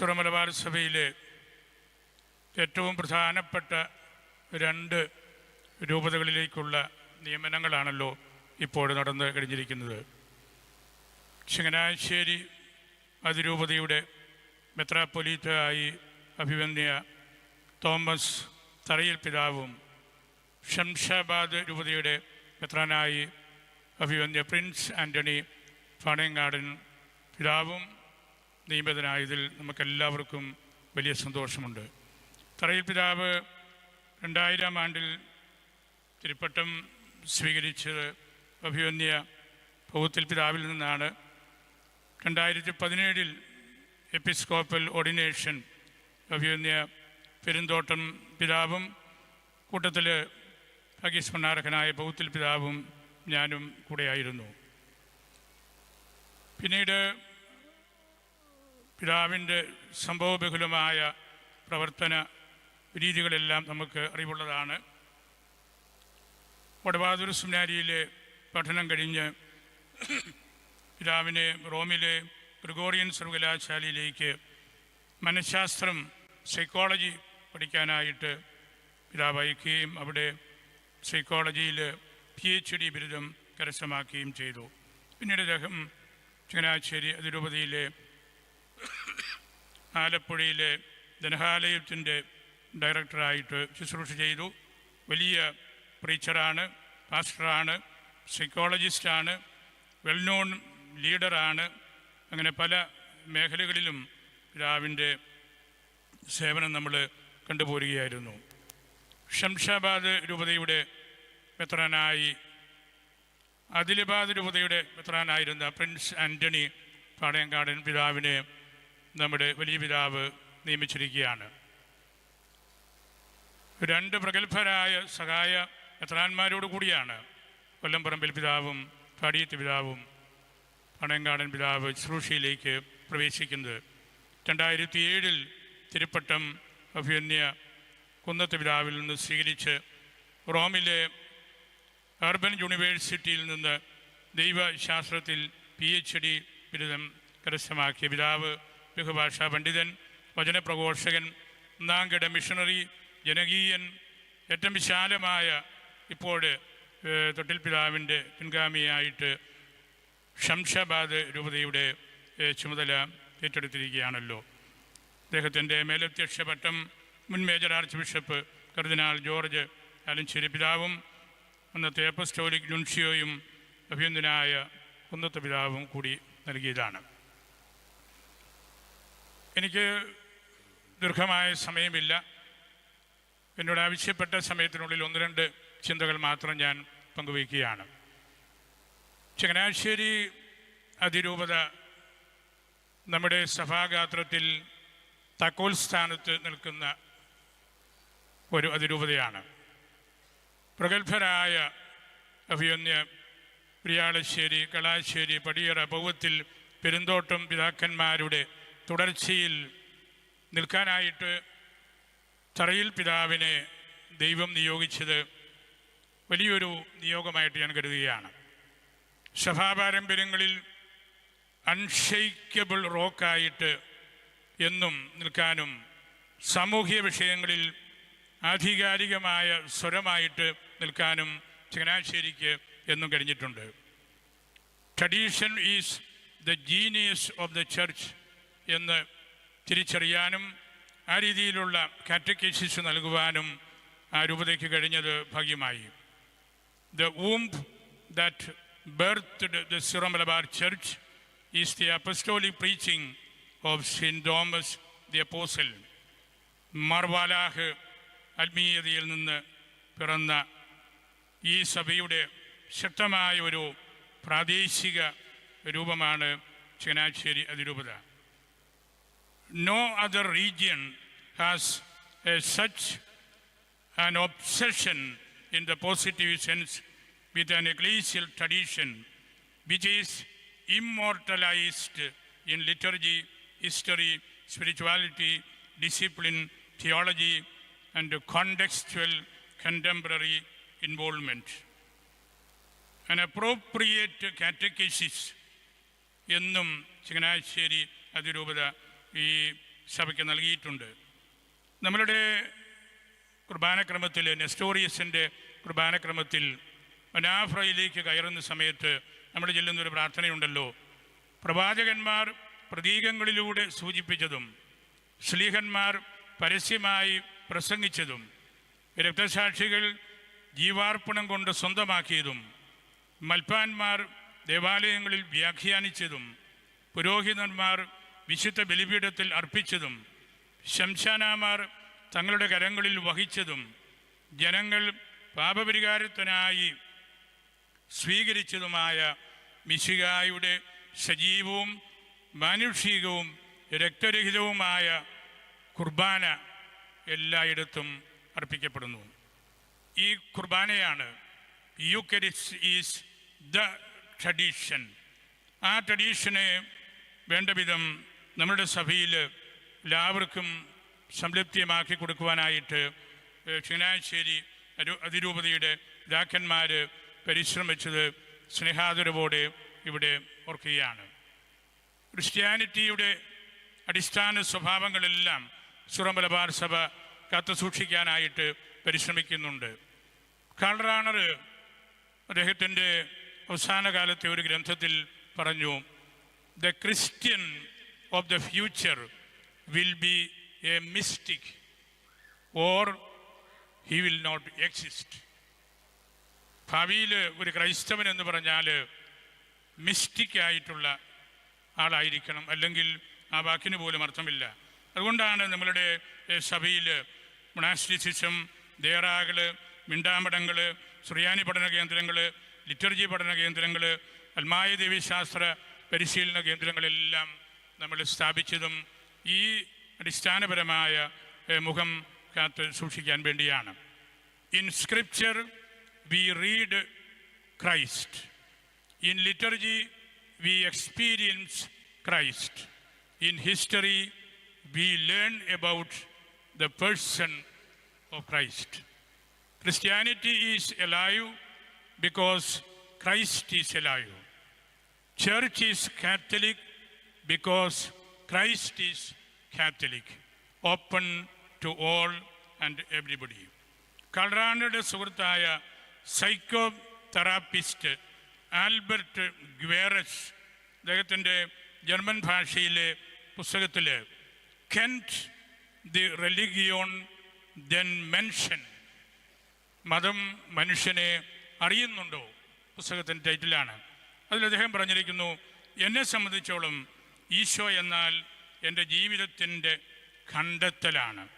സുറമലബാർ സഭയിലെ ഏറ്റവും പ്രധാനപ്പെട്ട രണ്ട് രൂപതകളിലേക്കുള്ള നിയമനങ്ങളാണല്ലോ ഇപ്പോൾ നടന്നു കഴിഞ്ഞിരിക്കുന്നത്. ചങ്ങനാശ്ശേരി അതിരൂപതയുടെ മെത്രാപ്പൊലീത്തയായി അഭിവന്യ തോമസ് തറയിൽ പിതാവും ഷംഷാബാദ് രൂപതയുടെ മെത്രാനായി അഭിവന്യ പ്രിൻസ് ആന്റണി പാണയങ്ങാടൻ പിതാവും നിയമിതനായതിൽ നമുക്കെല്ലാവർക്കും വലിയ സന്തോഷമുണ്ട്. തറയിൽ പിതാവ് രണ്ടായിരം ആണ്ടിൽ തിരുപ്പട്ടം സ്വീകരിച്ച് അഭിവന്യ പൗത്തിൽ പിതാവിൽ നിന്നാണ് രണ്ടായിരത്തി പതിനേഴിൽ എപ്പിസ്കോപ്പൽ ഓർഡിനേഷൻ അഭിവന്യ പെരുന്തോട്ടം പിതാവും കൂട്ടത്തിൽ ഭാഗ്യസ്മരണാർഹനായ പൗത്തിൽ പിതാവും ഞാനും കൂടെയായിരുന്നു. പിന്നീട് പിതാവിന്റെ സംഭവബഹുലമായ പ്രവർത്തന രീതികളെല്ലാം നമുക്ക് അറിവുള്ളതാണ്. വടബാദൂർ സെമിനാരിയിലെ പഠനം കഴിഞ്ഞ് പിതാവിനെ റോമിലെ ഗ്രിഗോറിയൻ സർവകലാശാലയിലേക്ക് മനഃശാസ്ത്രം സൈക്കോളജി പഠിക്കാനായിട്ട് പിതാവ് അയക്കുകയും അവിടെ സൈക്കോളജിയിൽ പി എച്ച് ഡി ബിരുദം കരസ്ഥമാക്കുകയും ചെയ്തു. പിന്നീട് അദ്ദേഹം ചങ്ങനാശ്ശേരി അതിരൂപതയിലെ ആലപ്പുഴയിലെ ധനഹാലയത്തിന്റെ ഡയറക്ടറായിട്ട് ശുശ്രൂഷ ചെയ്തു. വലിയ പ്രീച്ചറാണ് പാസ്റ്ററാണ് സൈക്കോളജിസ്റ്റാണ് വെൽ നോൺ ലീഡറാണ്. അങ്ങനെ പല മേഖലകളിലും പിതാവിന്റെ സേവനം നമ്മൾ കണ്ടുപോരുകയായിരുന്നു. ഷംഷാബാദ് രൂപതയുടെ മെത്രാനായി ആദിലബാദ് രൂപതയുടെ മെത്രാനായിരുന്ന പ്രിൻസ് ആന്റണി പാടയങ്കാടൻ പിതാവിനെ നമ്മുടെ വലിയ പിതാവ് നിയമിച്ചിരിക്കുകയാണ്. രണ്ട് പ്രഗത്ഭരായ സഹായ എത്രാന്മാരോട് കൂടിയാണ്? കൊല്ലംപറമ്പിൽ പിതാവും പാടിയത്ത് പിതാവും പണയങ്കാടൻ പിതാവ് ശുശ്രൂഷയിലേക്ക് പ്രവേശിക്കുന്നത്. രണ്ടായിരത്തി ഏഴിൽ തിരുപ്പട്ടം അഭിയന്യ കുന്നത്ത് പിതാവിൽ നിന്ന് സ്വീകരിച്ച് റോമിലെ അർബൻ യൂണിവേഴ്സിറ്റിയിൽ നിന്ന് ദൈവശാസ്ത്രത്തിൽ പി എച്ച് ഡി ബിരുദം കരസ്ഥമാക്കിയ പിതാവ് ബഹുഭാഷാ പണ്ഡിതൻ വചനപ്രഘോഷകൻ ഒന്നാംകിട മിഷണറി ജനകീയൻ ഏറ്റവും വിശാലമായ ഇപ്പോൾ തൊട്ടിൽ പിതാവിന്റെ പിൻഗാമിയായിട്ട് ഷംഷാബാദ് രൂപതയുടെ ചുമതല ഏറ്റെടുത്തിരിക്കുകയാണല്ലോ. അദ്ദേഹത്തിന്റെ മേലധ്യക്ഷ പട്ടം മുൻ major archbishop cardinal George Alencherry പിതാവും അന്നത്തെ അപ്പസ്റ്റോലിക് നുൻഷിയോയും അഭിനന്ദനായ കുന്നത്ത് പിതാവും കൂടി നൽകിയതാണ്. എനിക്ക് ദീർഘമായ സമയമില്ല. എന്നോട് ആവശ്യപ്പെട്ട സമയത്തിനുള്ളിൽ ഒന്ന് രണ്ട് ചിന്തകൾ മാത്രം ഞാൻ പങ്കുവയ്ക്കുകയാണ്. ചങ്ങനാശ്ശേരി അതിരൂപത നമ്മുടെ സഭാഗാത്രത്തിൽ തക്കോൽ സ്ഥാനത്ത് നിൽക്കുന്ന ഒരു അതിരൂപതയാണ്. പ്രഗത്ഭരായ അഭിയന്യ പ്രിയാളശ്ശേരി കളാശ്ശേരി പടിയറ പൗവത്തിൽ പെരുന്തോട്ടം പിതാക്കന്മാരുടെ തുടർച്ചയിൽ നിൽക്കാനായിട്ട് തറയിൽ പിതാവിനെ ദൈവം നിയോഗിച്ചത് വലിയൊരു നിയോഗമായിട്ട് ഞാൻ കരുതുകയാണ്. സഭാപാരമ്പര്യങ്ങളിൽ അൺഷെയ്ക്കബിൾ റോക്കായിട്ട് എന്നും നിൽക്കാനും സാമൂഹ്യ വിഷയങ്ങളിൽ ആധികാരികമായ സ്വരമായിട്ട് നിൽക്കാനും ചങ്ങനാശ്ശേരിക്ക് എന്നും കഴിഞ്ഞിട്ടുണ്ട്. Tradition is the genius of the church എന്ന് തിരിച്ചറിയാനും ആ രീതിയിലുള്ള കാറ്റക്കേസിസ് നൽകുവാനും ആ രൂപതയ്ക്ക് കഴിഞ്ഞത് ഭാഗ്യമായി. The womb that birthed the Syro-Malabar church is the apostolic preaching of of Thomas the apostle മാർവാലാഹ് ആത്മീയതയിൽ നിന്ന് പിറന്ന ഈ സഭയുടെ ശക്തമായ ഒരു പ്രാദേശിക രൂപമാണ് ചങ്ങനാശ്ശേരി അതിരൂപത. No other region has such an obsession in the positive sense with an ecclesial tradition which is immortalized in liturgy, history, spirituality, discipline, theology, and contextual contemporary involvement. An appropriate catechesis എന്നും ചങ്ങനാശ്ശേരി അതിരൂപത ഈ സഭയ്ക്ക് നൽകിയിട്ടുണ്ട്. നമ്മളുടെ കുർബാനക്രമത്തിൽ നെസ്റ്റോറിയസിന്റെ കുർബാനക്രമത്തിൽ മനാഫ്രയിലേക്ക് കയറുന്ന സമയത്ത് നമ്മൾ ചെല്ലുന്നൊരു പ്രാർത്ഥനയുണ്ടല്ലോ. പ്രവാചകന്മാർ പ്രതീകങ്ങളിലൂടെ സൂചിപ്പിച്ചതും ശ്ലീഹന്മാർ പരസ്യമായി പ്രസംഗിച്ചതും രക്തസാക്ഷികൾ ജീവാർപ്പണം കൊണ്ട് സ്വന്തമാക്കിയതും മൽപ്പാന്മാർ ദേവാലയങ്ങളിൽ വ്യാഖ്യാനിച്ചതും പുരോഹിതന്മാർ വിശുദ്ധ ബലിപീഠത്തിൽ അർപ്പിച്ചതും ശംശാനാമാർ തങ്ങളുടെ കരങ്ങളിൽ വഹിച്ചതും ജനങ്ങൾ പാപപരിഹാരത്തിനായി സ്വീകരിച്ചതുമായ മിശികായുടെ സജീവവും മാനുഷികവും രക്തരഹിതവുമായ കുർബാന എല്ലായിടത്തും അർപ്പിക്കപ്പെടുന്നു. ഈ കുർബാനയാണ് യുക്കരിസ് ഈസ് ദ ട്രഡീഷൻ. ആ ട്രഡീഷനെ വേണ്ട വിധം നമ്മുടെ സഭയിൽ എല്ലാവർക്കും സംതൃപ്തിയമാക്കി കൊടുക്കുവാനായിട്ട് ചങ്ങനാശ്ശേരി അതിരൂപതയുടെ പിതാക്കന്മാർ പരിശ്രമിച്ചത് സ്നേഹാതുരവോടെ ഇവിടെ ഓർക്കുകയാണ്. ക്രിസ്ത്യാനിറ്റിയുടെ അടിസ്ഥാന സ്വഭാവങ്ങളെല്ലാം സുറമലബാർ സഭ കാത്തു സൂക്ഷിക്കാനായിട്ട് പരിശ്രമിക്കുന്നുണ്ട്. കാൾറാണർ അദ്ദേഹത്തിന്റെ അവസാന കാലത്തെ ഒരു ഗ്രന്ഥത്തിൽ പറഞ്ഞു the Christian of the future will be a mystic or he will not exist. ഭാവിയിൽ ഒരു ക്രൈസ്തവൻ എന്ന് പറഞ്ഞാൽ മിസ്റ്റിക് ആയിട്ടുള്ള ആളായിരിക്കണം അല്ലെങ്കിൽ ആ വാക്കിന് പോലും അർത്ഥമില്ല അതുകൊണ്ടാണ് നമ്മളുടെ സഭയിൽ മൊണാസ്റ്റിസിസം ദേറാകൾ മിണ്ടാമടങ്ങൾ സുറിയാനി പഠന കേന്ദ്രങ്ങൾ ലിറ്റർജി പഠന കേന്ദ്രങ്ങൾ അൽമായ ദേവീശാസ്ത്ര പരിശീലന കേന്ദ്രങ്ങളെല്ലാം നമ്മൾ സ്ഥാപിച്ചതും ഈ അടിസ്ഥാനപരമായ മുഖം കാത്ത് സൂക്ഷിക്കാൻ വേണ്ടിയാണ്. In scripture we read Christ in liturgy we experience Christ in history we learn about the person of Christ Christianity is a live because Christ is a live church is Catholic because Christ is Catholic, open to all and everybody. കൾറാനയുടെ സുഹൃത്തായ psychotherapist Albert Gorres അദ്ദേഹത്തിന്റെ German ഭാഷയിലെ പുസ്തകത്തിൽ കെന്റ് ദി റെലിഗിയോൺ ദെൻ മെൻഷൻ മതം മനുഷ്യനെ അറിയുന്നുണ്ടോ പുസ്തകത്തിന്റെ ടൈറ്റിലാണ് അതിൽ അദ്ദേഹം പറഞ്ഞിരിക്കുന്നു എന്നെ സംബന്ധിച്ചോളം ഈശോ എന്നാൽ എന്റെ ജീവിതത്തിന്റെ കണ്ടെത്തലാണ്.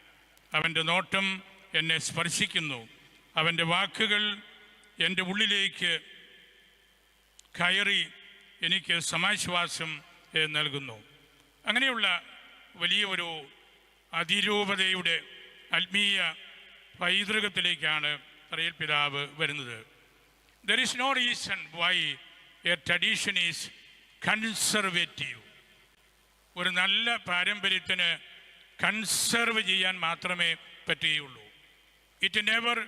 അവന്റെ നോട്ടം എന്നെ സ്പർശിക്കുന്നു. അവന്റെ വാക്കുകൾ എന്റെ ഉള്ളിലേക്ക് കയറി എനിക്ക് സമാശ്വാസം നൽകുന്നു. അങ്ങനെയുള്ള വലിയ ഒരു അതിരൂപതയുടെ ആത്മീയ പൈതൃകത്തിലേക്കാണ് പറയൽ പിതാവ് വരുന്നത്. There is no reason why a tradition is conservative ഒരു നല്ല പാരമ്പര്യത്തിന് കൺസർവ് ചെയ്യാൻ മാത്രമേ പറ്റുകയുള്ളൂ. It never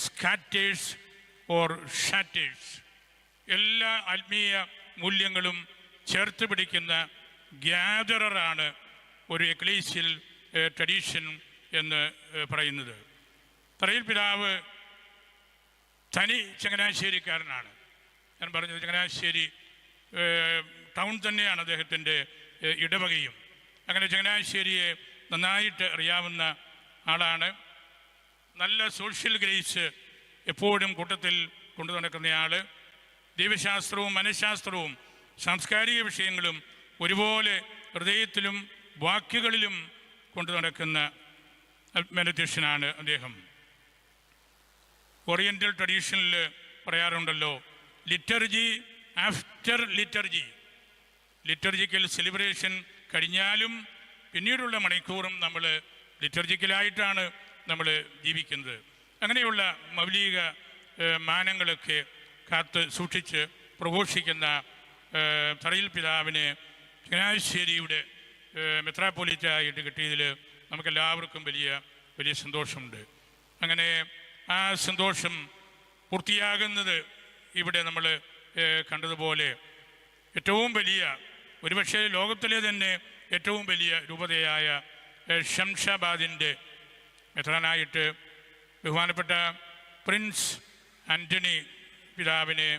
scatters or shatters എല്ലാ ആത്മീയ മൂല്യങ്ങളും ചേർത്ത് പിടിക്കുന്ന ഗ്യാദറാണ് ഒരു എക്ലീസിൽ ട്രഡീഷൻ എന്ന് പറയുന്നത്. തറയിൽ പിതാവ് തനി ചങ്ങനാശ്ശേരിക്കാരനാണ്. ഞാൻ പറഞ്ഞത് ചങ്ങനാശ്ശേരി ടൗൺ തന്നെയാണ് അദ്ദേഹത്തിന്റെ ഇടവകയും. അങ്ങനെ ചങ്ങനാശ്ശേരിയെ നന്നായിട്ട് അറിയാവുന്ന ആളാണ്. നല്ല സോഷ്യൽ ഗ്രേസ് എപ്പോഴും കൂട്ടത്തിൽ കൊണ്ടു നടക്കുന്നയാൾ ദൈവശാസ്ത്രവും മനഃശാസ്ത്രവും സാംസ്കാരിക വിഷയങ്ങളും ഒരുപോലെ ഹൃദയത്തിലും വാക്കുകളിലും കൊണ്ടു നടക്കുന്ന ആത്മനധ്യക്ഷനാണ് അദ്ദേഹം. ഓറിയന്റൽ ട്രഡീഷനിൽ പറയാറുണ്ടല്ലോ liturgy after liturgy liturgical celebration കഴിഞ്ഞാലും പിന്നീടുള്ള മണിക്കൂറും നമ്മൾ ലിറ്റർജിക്കലായിട്ടാണ് നമ്മൾ ജീവിക്കുന്നത്. അങ്ങനെയുള്ള മൗലിക മാനങ്ങളൊക്കെ കാത്ത് സൂക്ഷിച്ച് പ്രഘോഷിക്കുന്ന തറയിൽ പിതാവിന് ചങ്ങനാശ്ശേരിയുടെ മെത്രാപ്പൊലിറ്റായിട്ട് കിട്ടിയതിൽ നമുക്കെല്ലാവർക്കും വലിയ വലിയ സന്തോഷമുണ്ട്. അങ്ങനെ ആ സന്തോഷം പൂർത്തിയാകുന്നത് ഇവിടെ നമ്മൾ കണ്ടതുപോലെ ഏറ്റവും വലിയ ഒരുപക്ഷെ ലോകത്തിലെ തന്നെ ഏറ്റവും വലിയ രൂപതയായ ഷംഷാബാദിന്റെ മെത്രാനായിട്ട് ബഹുമാനപ്പെട്ട പ്രിൻസ് ആന്റണി പിതാവിനെ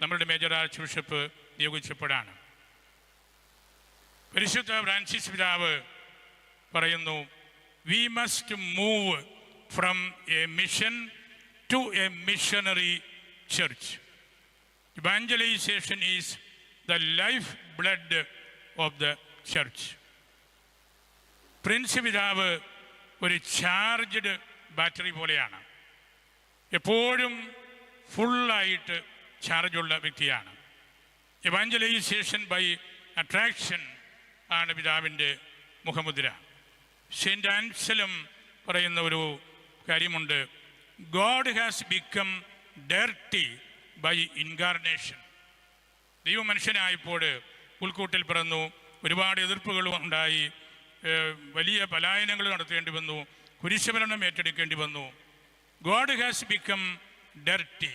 നമ്മളുടെ മേജർ ആർച്ച് ബിഷപ്പ് നിയോഗിച്ചപ്പോഴാണ്. പരിശുദ്ധ ഫ്രാൻസിസ് പിതാവ് പറയുന്നു we must move from a mission to a missionary church evangelisation is the life blood of the church Prince പിതാവ് ഒരു ചാർജ്ഡ് ബാറ്ററി പോലെയാണ്. എപ്പോഴും ഫുള്ളായിട്ട് ചാർജുള്ള വ്യക്തിയാണ്. എവാഞ്ചലൈസേഷൻ ബൈ അട്രാക്ഷൻ ആണ് പിതാവിന്റെ മുഖമുദ്ര. സെന്റ് ആൻസലും പറയുന്ന ഒരു കാര്യമുണ്ട്. God has become dirty by incarnation ദൈവം പുൽക്കൂട്ടിൽ പിറന്നു. ഒരുപാട് എതിർപ്പുകളും ഉണ്ടായി. വലിയ പലായനങ്ങൾ നടത്തേണ്ടി വന്നു. കുരിശമരണം ഏറ്റെടുക്കേണ്ടി വന്നു. ഗോഡ് ഹാസ് ബിക്കം ഡർട്ടി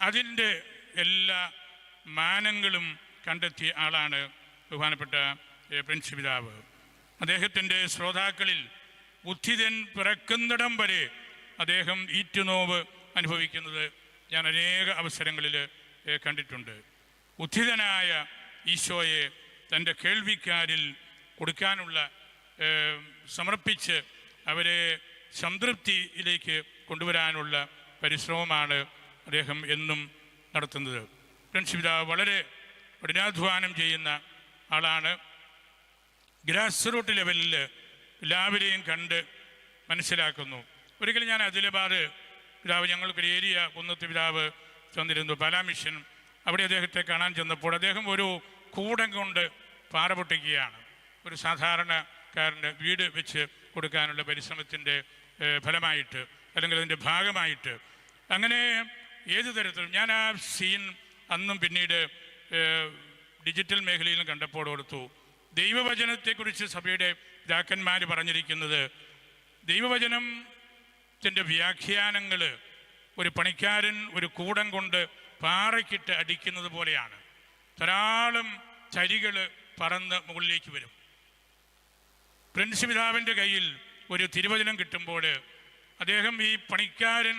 അതിന്റെ എല്ലാ മാനങ്ങളും കണ്ടെത്തിയ ആളാണ് ബഹുമാനപ്പെട്ട പ്രിൻസ് പിതാവ്. അദ്ദേഹത്തിന്റെ ശ്രോതാക്കളിൽ ബുദ്ധിതൻ പിറക്കുന്നിടം വരെ അദ്ദേഹം ഈറ്റുനോവ് അനുഭവിക്കുന്നത് ഞാൻ അനേക അവസരങ്ങളിൽ കണ്ടിട്ടുണ്ട്. ഉദ്ധിതനായ ഈശോയെ തന്റെ കേൾവിക്കാരിൽ കൊടുക്കാനുള്ള സമർപ്പിച്ച് അവരെ സംതൃപ്തിയിലേക്ക് കൊണ്ടുവരാനുള്ള പരിശ്രമമാണ് അദ്ദേഹം എന്നും നടത്തുന്നത്. ഫ്രണ്ട്സ് വളരെ കഠിനാധ്വാനം ചെയ്യുന്ന ആളാണ്. ഗ്രാസ് റൂട്ട് ലെവലിൽ എല്ലാവരെയും കണ്ട് മനസ്സിലാക്കുന്നു. ഒരിക്കലും ഞാൻ അതിലബാദ് പിതാവ് ഞങ്ങൾക്കൊരു ഏരിയ കുന്നത്ത് പിതാവ് ചെന്നിരുന്നു പാലാമിഷൻ അവിടെ അദ്ദേഹത്തെ കാണാൻ ചെന്നപ്പോൾ അദ്ദേഹം ഒരു കൂടം കൊണ്ട് പാറ പൊട്ടിക്കുകയാണ് ഒരു സാധാരണക്കാരന്റെ വീട് വെച്ച് കൊടുക്കാനുള്ള പരിശ്രമത്തിന്റെ ഫലമായിട്ട് അല്ലെങ്കിൽ അതിന്റെ ഭാഗമായിട്ട്. അങ്ങനെ ഏത് തരത്തിലും ഞാൻ ആ സീൻ അന്നും പിന്നീട് ഡിജിറ്റൽ മേഖലയിലും കണ്ടപ്പോൾ ഓർത്തു. ദൈവവചനത്തെക്കുറിച്ച് സഭയുടെ പിതാക്കന്മാർ പറഞ്ഞിരിക്കുന്നത് ദൈവവചനത്തിന്റെ വ്യാഖ്യാനങ്ങൾ ഒരു പണിക്കാരൻ ഒരു കൂടം കൊണ്ട് പാറയ്ക്കിട്ട് അടിക്കുന്നത് പോലെയാണ്. ധാരാളം ചരികൾ പറന്ന് മുകളിലേക്ക് വരും. പ്രിൻസ് പിതാവിന്റെ കയ്യിൽ ഒരു തിരുവചനം കിട്ടുമ്പോൾ അദ്ദേഹം ഈ പണിക്കാരൻ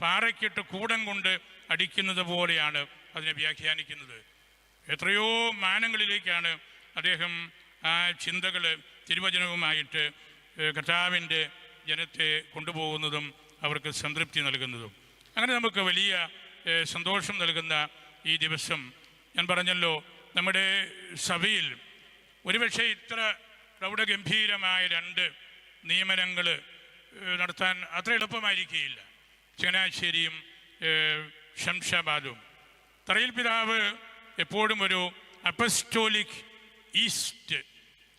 പാറയ്ക്കിട്ട് കൂടം കൊണ്ട് അടിക്കുന്നത് പോലെയാണ് അതിനെ വ്യാഖ്യാനിക്കുന്നത്. എത്രയോ മാനങ്ങളിലേക്കാണ് അദ്ദേഹം ആ ചിന്തകൾ തിരുവചനവുമായിട്ട് കർത്താവിന്റെ ജനത്തെ കൊണ്ടുപോകുന്നതും അവർക്ക് സംതൃപ്തി നൽകുന്നതും. അങ്ങനെ നമുക്ക് വലിയ സന്തോഷം നൽകുന്ന ഈ ദിവസം ഞാൻ പറഞ്ഞല്ലോ നമ്മുടെ സഭയിൽ ഒരുപക്ഷെ ഇത്ര പ്രൗഢഗംഭീരമായ രണ്ട് നിയമനങ്ങൾ നടത്താൻ അത്ര എളുപ്പമായിരിക്കുകയില്ല. ചങ്ങനാശ്ശേരിയും ഷംഷാബാദും തറയിൽ പിതാവ് എപ്പോഴും ഒരു അപ്പസ്റ്റോലിക് ഈസ്റ്റ്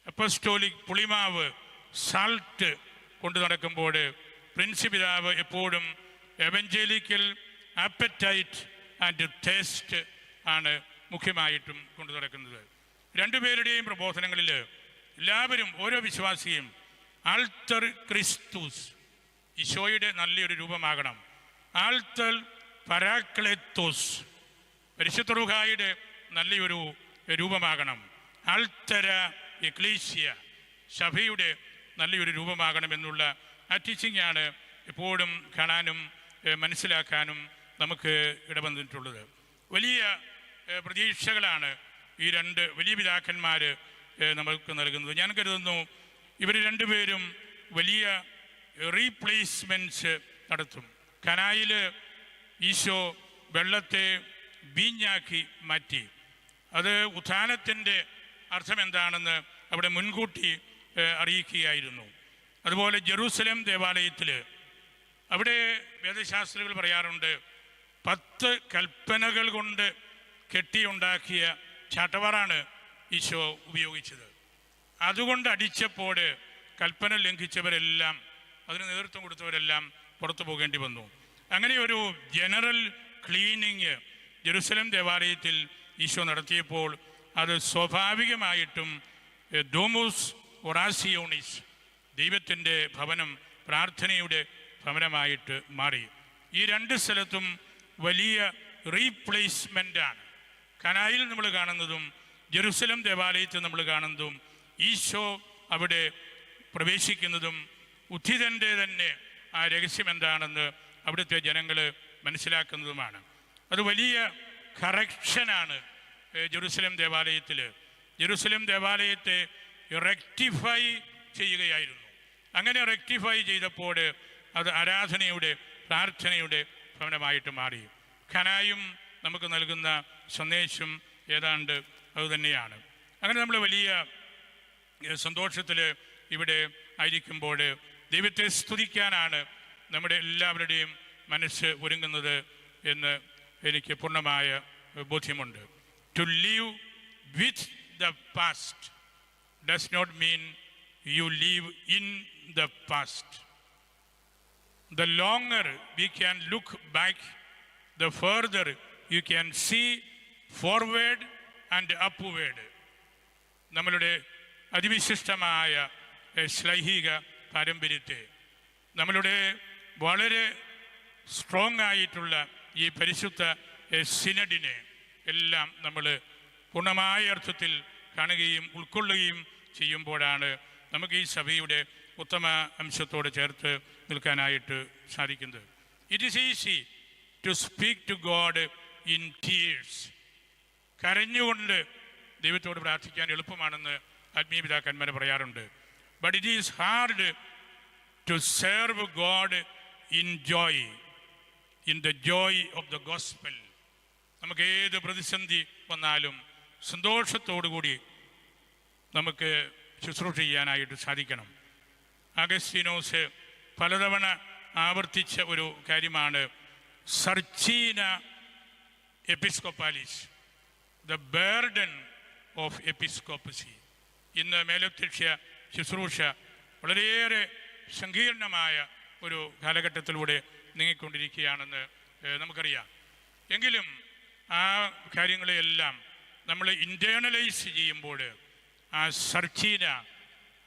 അപ്പസ്റ്റോലിക് പുളിമാവ് സാൾട്ട് കൊണ്ടു നടക്കുമ്പോൾ പ്രിൻസ് പിതാവ് എപ്പോഴും എവഞ്ചേലിക്കൽ ആപ്പറ്റൈറ്റ് ആൻഡ് ടേസ്റ്റ് ആണ് മുഖ്യമായിട്ടും കൊണ്ടു നടക്കുന്നത്. രണ്ടുപേരുടെയും പ്രബോധനങ്ങളിൽ എല്ലാവരും ഓരോ വിശ്വാസിയും ആൾത്തർ ക്രിസ്തുസ്. ഈശോയുടെ നല്ലൊരു രൂപമാകണം. ആൾത്തൽ പരാക്ലെത്തോസ്. പരിശുദ്ധ റുഹായുടെ നല്ലൊരു രൂപമാകണം. ആൾത്തര എക്ലീസിയ സഭയുടെ നല്ലൊരു രൂപമാകണം എന്നുള്ള ആ ടീച്ചിങ്ങാണ് എപ്പോഴും കാണാനും മനസ്സിലാക്കാനും നമുക്ക് ഇടവന്നിട്ടുള്ളത്. വലിയ പ്രതീക്ഷകളാണ് ഈ രണ്ട് വലിയ പിതാക്കന്മാർ നമുക്ക് നൽകുന്നത്. ഞാൻ കരുതുന്നു ഇവർ രണ്ടുപേരും വലിയ റീപ്ലേസ്മെന്റ്സ് നടത്തും. കനായിൽ ഈശോ വെള്ളത്തെ വീഞ്ഞാക്കി മാറ്റി. അത് ഉത്ഥാനത്തിന്റെ അർത്ഥം എന്താണെന്ന് അവിടെ മുൻകൂട്ടി അറിയിക്കുകയായിരുന്നു. അതുപോലെ ജെറൂസലേം ദേവാലയത്തിൽ അവിടെ വേദശാസ്ത്രികൾ പറയാറുണ്ട് പത്ത് കൽപ്പനകൾ കൊണ്ട് കെട്ടിയുണ്ടാക്കിയ ചാട്ടവാറാണ് ഈശോ ഉപയോഗിച്ചത്. അതുകൊണ്ട് അടിച്ചപ്പോൾ കൽപ്പന ലംഘിച്ചവരെല്ലാം അതിന് നേതൃത്വം കൊടുത്തവരെല്ലാം പുറത്തു പോകേണ്ടി വന്നു. അങ്ങനെ ഒരു ജനറൽ ക്ലീനിങ് ജെറുസലം ദേവാലയത്തിൽ ഈശോ നടത്തിയപ്പോൾ അത് സ്വാഭാവികമായിട്ടും ഡോമോസ് ഒറാസിയോണിസ് ദൈവത്തിന്റെ ഭവനം പ്രാർത്ഥനയുടെ ഭവനമായിട്ട് മാറി. ഈ രണ്ട് സ്ഥലത്തും വലിയ റീപ്ലേസ്മെന്റാണ്. കനായിൽ നമ്മൾ കാണുന്നതും ജെറുസലം ദേവാലയത്തിൽ നമ്മൾ കാണുന്നതും ഈശോ അവിടെ പ്രവേശിക്കുന്നതും ഉദ്ധിതന്റെ തന്നെ ആ രഹസ്യം എന്താണെന്ന് അവിടുത്തെ ജനങ്ങൾ മനസ്സിലാക്കുന്നതുമാണ്. അത് വലിയ കറക്ഷനാണ് ജെറുസലം ദേവാലയത്തിൽ. ജെറുസലം ദേവാലയത്തെ റെക്ടിഫൈ ചെയ്യുകയായിരുന്നു. അങ്ങനെ റെക്ടിഫൈ ചെയ്തപ്പോൾ അത് ആരാധനയുടെ പ്രാർത്ഥനയുടെ ഭവനമായിട്ട് മാറി. ഖനായും നമുക്ക് നൽകുന്ന സന്ദേശം ഏതാണ്ട് അതുതന്നെയാണ്. അങ്ങനെ നമ്മൾ വലിയ സന്തോഷത്തിൽ ഇവിടെ ആയിരിക്കുമ്പോൾ ദൈവത്തെ സ്തുതിക്കാനാണ് നമ്മുടെ എല്ലാവരുടെയും മനസ്സ് ഒരുങ്ങുന്നത് എന്ന് എനിക്ക് പൂർണമായ ബോധ്യമുണ്ട്. To leave with the past does not mean you leave in the past the longer we can look back the further you can see forward and upward. നമ്മളുടെ അതിവിശിഷ്ടമായ ശ്ലൈഹിക പാരമ്പര്യത്തെ നമ്മളുടെ വളരെ സ്ട്രോങ് ആയിട്ടുള്ള ഈ പരിശുദ്ധ സിനഡിനെ എല്ലാം നമ്മൾ പൂർണമായ അർത്ഥത്തിൽ കാണുകയും ഉൾക്കൊള്ളുകയും ചെയ്യുമ്പോഴാണ് നമുക്ക് ഈ സഭയുടെ ഉത്തമ അംശത്തോട് ചേർത്ത് നിൽക്കാനായിട്ട് സാധിക്കുന്നത് it is easy to speak to God in tears കരഞ്ഞുകൊണ്ട് ദൈവത്തോട് പ്രാർത്ഥിക്കാൻ എളുപ്പമാണെന്ന് ആത്മീയ പിതാക്കന്മാർ പറയാറുണ്ട്. But it is hard to serve God in joy in the joy of the gospel നമുക്ക് ഏത് പ്രതിസന്ധി വന്നാലും സന്തോഷത്തോടുകൂടി നമുക്ക് ശുശ്രൂഷ ചെയ്യാനായിട്ട് സാധിക്കണം. അഗസ്റ്റിനോസ് പലതവണ ആവർത്തിച്ച ഒരു കാര്യമാണ് സർച്ചീന എപ്പിസ്കോപ്പാലിസ്. ദ ബേർഡൻ ഓഫ് എപ്പിസ്കോപ്പസി ഇന്ന് മേലധ്യക്ഷ ശുശ്രൂഷ വളരെയേറെ സങ്കീർണമായ ഒരു കാലഘട്ടത്തിലൂടെ നീങ്ങിക്കൊണ്ടിരിക്കുകയാണെന്ന് നമുക്കറിയാം. എങ്കിലും ആ കാര്യങ്ങളെയെല്ലാം നമ്മൾ ഇന്റേണലൈസ് ചെയ്യുമ്പോൾ ആ സർച്ചീന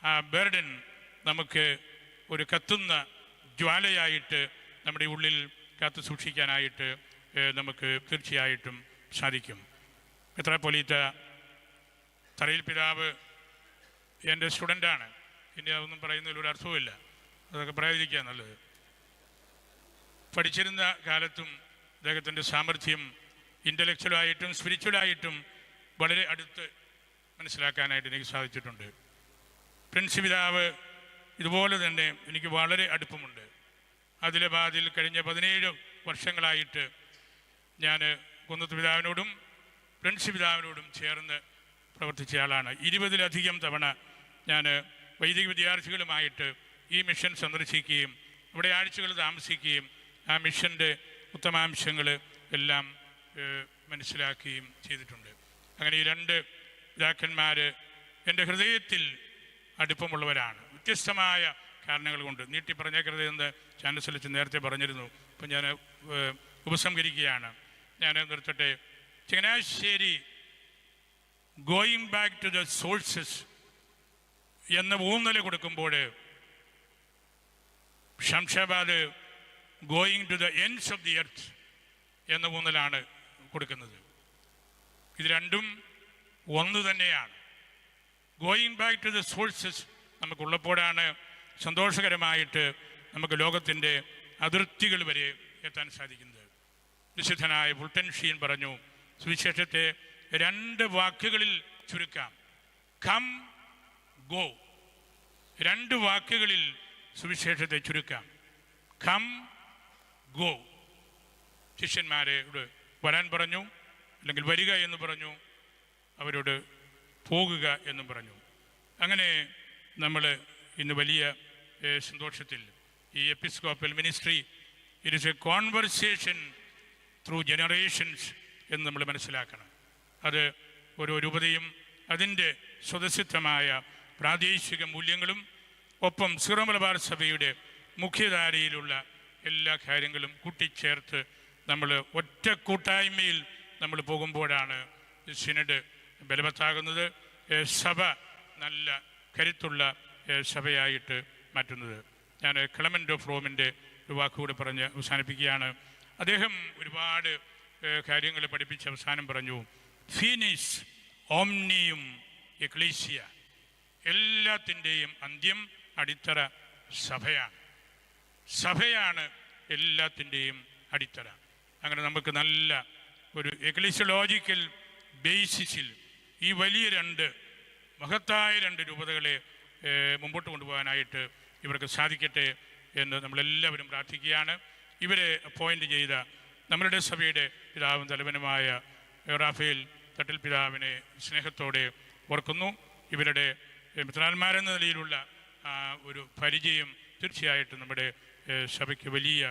ആ ബേർഡൻ നമുക്ക് ഒരു കത്തുന്ന ജ്വാലയായിട്ട് നമ്മുടെ ഉള്ളിൽ കാത്തു സൂക്ഷിക്കാനായിട്ട് നമുക്ക് തീർച്ചയായിട്ടും സാധിക്കും. എത്ര പൊലീത്ത തറയിൽ പിതാവ് എന്റെ സ്റ്റുഡന്റാണ്. ഇനി അതൊന്നും പറയുന്നതിൽ ഒരു അർത്ഥവുമില്ല. അതൊക്കെ പറയാതിരിക്കുക നല്ലത്. പഠിച്ചിരുന്ന കാലത്തും അദ്ദേഹത്തിന്റെ സാമർഥ്യം ഇന്റലക്ച്വലായിട്ടും സ്പിരിച്വലായിട്ടും വളരെ അടുത്ത് മനസ്സിലാക്കാനായിട്ട് എനിക്ക് സാധിച്ചിട്ടുണ്ട്. പ്രിൻസ് പിതാവ് ഇതുപോലെ തന്നെ എനിക്ക് വളരെ അടുപ്പമുണ്ട്. അതിലെ ബാതിൽ കഴിഞ്ഞ പതിനേഴ് വർഷങ്ങളായിട്ട് ഞാൻ കുന്നത്ത് പിതാവിനോടും പ്രിൻസ് പിതാവിനോടും ചേർന്ന് പ്രവർത്തിച്ച ആളാണ്. ഇരുപതിലധികം തവണ ഞാൻ വൈദിക വിദ്യാർത്ഥികളുമായിട്ട് ഈ മിഷൻ സന്ദർശിക്കുകയും ഇവിടെ ആഴ്ചകൾ താമസിക്കുകയും ആ മിഷന്റെ ഉത്തമാംശങ്ങൾ എല്ലാം മനസ്സിലാക്കുകയും ചെയ്തിട്ടുണ്ട്. അങ്ങനെ ഈ രണ്ട് പിതാക്കന്മാർ എന്റെ ഹൃദയത്തിൽ അടുപ്പമുള്ളവരാണ്. വ്യത്യസ്തമായ കാരണങ്ങൾ കൊണ്ട്. നീട്ടി പറഞ്ഞേക്കരുതെന്ന് ചാൻസലച്ച് നേരത്തെ പറഞ്ഞിരുന്നു. അപ്പം ഞാൻ ഉപസംഹരിക്കുകയാണ്. ഞാൻ നിർത്തട്ടെ. Changanassery going back to the sources എന്ന ഊന്നൽ കൊടുക്കുമ്പോൾ Shamshabad going to the ends of the earth എന്ന ഊന്നലാണ് കൊടുക്കുന്നത്. ഇത് രണ്ടും ഒന്ന് തന്നെയാണ്. Going back to the sources നമുക്കുള്ളപ്പോഴാണ് സന്തോഷകരമായിട്ട് നമുക്ക് ലോകത്തിന്റെ അതിർത്തികൾ വരെ എത്താൻ സാധിക്കുന്നത്. വിശുദ്ധനായ ബുൾട്ടൻഷീൻ പറഞ്ഞു സുവിശേഷത്തെ രണ്ട് വാക്കുകളിൽ ചുരുക്കാം. Come go. രണ്ട് വാക്കുകളിൽ സുവിശേഷത്തെ ചുരുക്കാം. Come go. ശിഷ്യന്മാരോട് വരാൻ പറഞ്ഞു അല്ലെങ്കിൽ വരിക എന്ന് പറഞ്ഞു അവരോട് പോകുക എന്നും പറഞ്ഞു. അങ്ങനെ നമ്മൾ ഇന്ന് വലിയ സന്തോഷത്തിൽ ഈ episcopal ministry it is a conversation through generations എന്ന് നമ്മൾ മനസ്സിലാക്കണം. അത് ഓരോ രൂപതയും അതിന്റെ സ്വതസിദ്ധമായ പ്രാദേശിക മൂല്യങ്ങളും ഒപ്പം സിറോ മലബാർ സഭയുടെ മുഖ്യധാരയിലുള്ള എല്ലാ കാര്യങ്ങളും കൂട്ടിച്ചേർത്ത് നമ്മൾ ഒറ്റ കൂട്ടായ്മയിൽ നമ്മൾ പോകുമ്പോഴാണ് സിനഡ് ബലവത്താകുന്നത്. സഭ നല്ല കരുത്തുള്ള സഭയായിട്ട് മാറ്റുന്നത്. ഞാൻ ക്ലമന്റ് ഓഫ് റോമിന്റെ ഒരു വാക്കുകൂടി പറഞ്ഞ് അവസാനിപ്പിക്കുകയാണ്. അദ്ദേഹം ഒരുപാട് കാര്യങ്ങൾ പഠിപ്പിച്ച് അവസാനം പറഞ്ഞു ഫീനിസ് ഓംനിയും എക്ലീസിയ എല്ലാത്തിന്റെയും അന്ത്യം അടിത്തറ സഭയാണ്. സഭയാണ് എല്ലാത്തിന്റെയും അടിത്തറ. അങ്ങനെ നമുക്ക് നല്ല ഒരു എക്ലിസിയോളജിക്കൽ ബേസിസിൽ ഈ വലിയ രണ്ട് മഹത്തായ രണ്ട് രൂപതകളെ മുമ്പോട്ട് കൊണ്ടുപോകാനായിട്ട് ഇവർക്ക് സാധിക്കട്ടെ എന്ന് നമ്മളെല്ലാവരും പ്രാർത്ഥിക്കുകയാണ്. ഇവരെ അപ്പോയിന്റ് ചെയ്ത നമ്മളുടെ സഭയുടെ പിതാവും തലവനുമായ റാഫേൽ തട്ടിൽ പിതാവിനെ സ്നേഹത്തോടെ ഓർക്കുന്നു. ഇവരുടെ മിത്രാന്മാരെന്ന നിലയിലുള്ള ഒരു പരിചയം തീർച്ചയായിട്ടും നമ്മുടെ സഭയ്ക്ക് വലിയ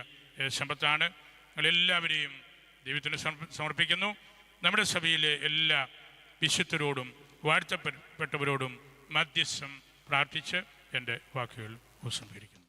സമ്പത്താണ്. ഞങ്ങളെല്ലാവരെയും ദൈവത്തിന് സമർപ്പിക്കുന്നു. നമ്മുടെ സഭയിലെ എല്ലാ വിശുദ്ധരോടും വാഴ്ത്തപ്പെട്ടവരോടും മധ്യസ്ഥം പ്രാർത്ഥിച്ച് എന്റെ വാക്കുകൾ ഉപസംഹരിക്കുന്നു